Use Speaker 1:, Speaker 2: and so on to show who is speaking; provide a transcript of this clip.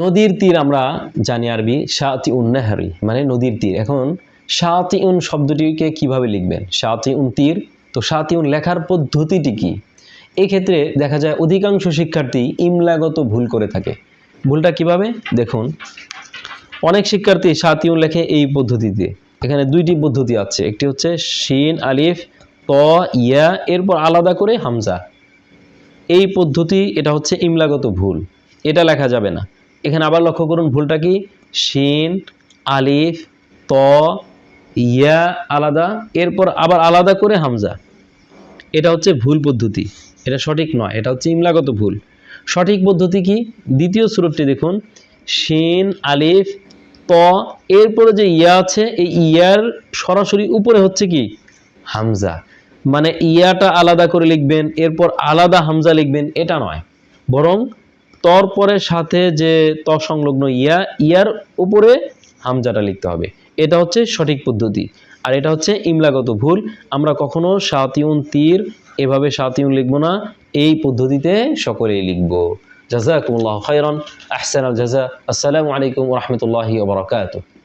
Speaker 1: নদীর তীর আমরা জানি আরবি শাহতি উন নেহারি মানে নদীর তীর। এখন শাহতি উন শব্দটিকে কীভাবে লিখবেন? শাহতি উন তীর, তো শাহতি উন লেখার পদ্ধতিটি কি? এই ক্ষেত্রে দেখা যায় অধিকাংশ শিক্ষার্থী ইমলাগত ভুল করে থাকে। ভুলটা কীভাবে? দেখুন, অনেক শিক্ষার্থী শাহতিউন লেখে এই পদ্ধতিতে। এখানে দুইটি পদ্ধতি আছে, একটি হচ্ছে শিন, আলিফ, ত, ইয়া, এরপর আলাদা করে হামজা। এই পদ্ধতি, এটা হচ্ছে ইমলাগত ভুল। এটা লেখা যাবে না। এখানে আবার লক্ষ্য করুন, ভুলটা কি? শিন, আলিফ, ত, ইয়া আলাদা, এরপর আবার আলাদা করে হামজা। এটা হচ্ছে ভুল পদ্ধতি। এটা সঠিক নয়, এটা হচ্ছে ইমলাগত ভুল। সঠিক পদ্ধতি কি? দ্বিতীয় সুরতটি দেখুন, শিন, আলিফ, ত, এরপরে যে ইয়া আছে, এই ইয়ার সরাসরি উপরে হচ্ছে কি? হামজা। মানে ইয়াটা আলাদা করে লিখবেন, এরপর আলাদা হামজা লিখবেন, এটা নয়। বরং তর পরে সাথে যে ত সংলগ্ন ইয়া, ইয়ার উপরে হামজাটা লিখতে হবে। এটা হচ্ছে সঠিক পদ্ধতি। আর এটা হচ্ছে ইমলাগত ভুল। আমরা কখনো সাতিউন তীর এভাবে সাতিউন লিখব না। এই পদ্ধতিতে সকলেই লিখব। জাজাকুমুল্লাহ খাইরান আহসান আল জাজা। আসসালামু আলাইকুম রহমতুল্লাহি ওবরাকাতুহ